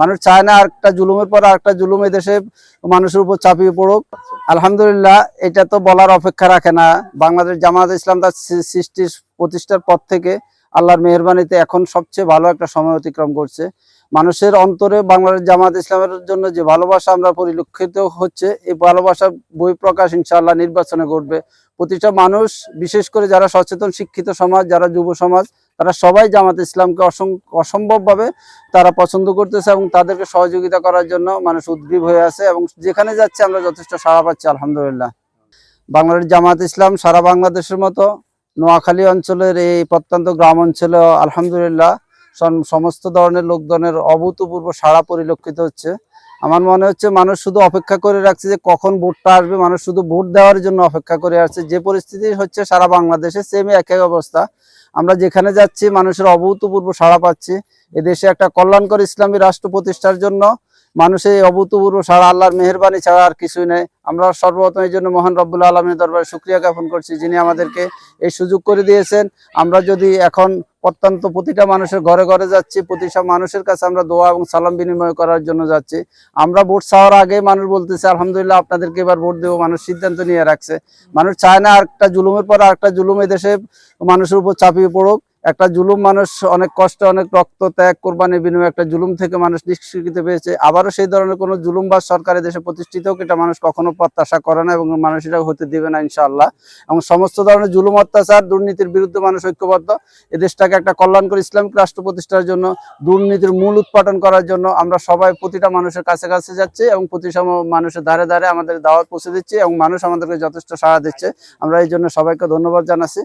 মানুষ চায় না আরেকটা জুলুমের পর আরেকটা জুলুম এদেশে মানুষের উপর চাপিয়ে পড়ুক। আলহামদুলিল্লাহ, এটা তো বলার অপেক্ষা রাখে না। বাংলাদেশ জামায়াত ইসলাম তার সৃষ্টির প্রতিষ্ঠার পর থেকে আল্লাহর মেহরবানিতে এখন সবচেয়ে ভালো একটা সময় অতিক্রম করছে। মানুষের অন্তরে বাংলাদেশ জামাত ইসলামের জন্য যে ভালোবাসা আমরা পরিলক্ষিত হচ্ছে, এই ভালোবাসার বই প্রকাশ ইনশাআল্লাহ নির্বাচনে ঘটবে। প্রতিটা মানুষ, বিশেষ করে যারা সচেতন, শিক্ষিত সমাজ, যারা যুব সমাজ, তারা সবাই জামাত ইসলামকে অসং- অসম্ভবভাবে তারা পছন্দ করতেছে এবং তাদেরকে সহযোগিতা করার জন্য মানুষ উদ্গ্রীব হয়ে আছে এবং যেখানে যাচ্ছে আমরা যথেষ্ট সাড়া পাচ্ছি, আলহামদুলিল্লাহ। বাংলাদেশ জামাত ইসলাম সারা বাংলাদেশের মতো নোয়াখালী অঞ্চলের এই প্রত্যন্ত গ্রাম অঞ্চলে আলহামদুলিল্লাহ সমস্ত ধরনের লোকজনের অভূতপূর্ব সাড়া পরিলক্ষিত হচ্ছে। আমার মনে হচ্ছে মানুষ শুধু অপেক্ষা করে রাখছে যে কখন ভোটটা আসবে, মানুষ শুধু ভোট দেওয়ার জন্য অপেক্ষা করে আসছে। যে পরিস্থিতি হচ্ছে সারা বাংলাদেশে সেম একই অবস্থা। আমরা যেখানে যাচ্ছি, মানুষের অভূতপূর্ব সাড়া পাচ্ছি। এদেশে একটা কল্যাণকর ইসলামী রাষ্ট্র প্রতিষ্ঠার জন্য মানুষের অভূতপূর্ব সারা আল্লাহর মেহরবানি ছাড়া আর কিছুই নেই। আমরা সর্বপ্রথম এই জন্য মহান রব্বুল আলমের দরবারে শুক্রিয়া জ্ঞাপন করছি, যিনি আমাদেরকে এই সুযোগ করে দিয়েছেন। আমরা যদি এখন প্রত্যন্ত প্রতিটা মানুষের ঘরে ঘরে যাচ্ছি, প্রতিটা মানুষের কাছে আমরা দোয়া এবং সালাম বিনিময় করার জন্য যাচ্ছি। আমরা ভোট চাওয়ার আগে মানুষ বলতেছে, আলহামদুলিল্লাহ, আপনাদেরকে এবার ভোট দেবো। মানুষ সিদ্ধান্ত নিয়ে রাখছে। মানুষ চায় না আরেকটা জুলুমের পর আরেকটা জুলুম এদেশে মানুষের উপর চাপিয়ে পড়ুক। একটা জুলুম মানুষ অনেক কষ্ট, অনেক রক্ত ত্যাগ, কোরবানির বিনিময়ে একটা জুলুম থেকে মানুষ নিষ্কৃতি পেয়েছে। আবারও সেই ধরনের কোনো জুলুম বা সরকারের দেশে প্রতিষ্ঠিত হোক, এটা মানুষ কখনো প্রত্যাশা করে না এবং মানুষ এটা হতে দেবে না, ইনশাআল্লাহ। এবং সমস্ত ধরনের জুলুম, অত্যাচার, দুর্নীতির বিরুদ্ধে মানুষ ঐক্যবদ্ধ। এ দেশটাকে একটা কল্যাণকর ইসলামিক রাষ্ট্র প্রতিষ্ঠার জন্য, দুর্নীতির মূল উৎপাদন করার জন্য আমরা সবাই প্রতিটা মানুষের কাছে কাছে যাচ্ছি এবং প্রতিটা মানুষের ধারে ধারে আমাদের দাওয়াত পৌঁছে দিচ্ছি এবং মানুষ আমাদেরকে যথেষ্ট সাড়া দিচ্ছে। আমরা এই জন্য সবাইকে ধন্যবাদ জানাচ্ছি।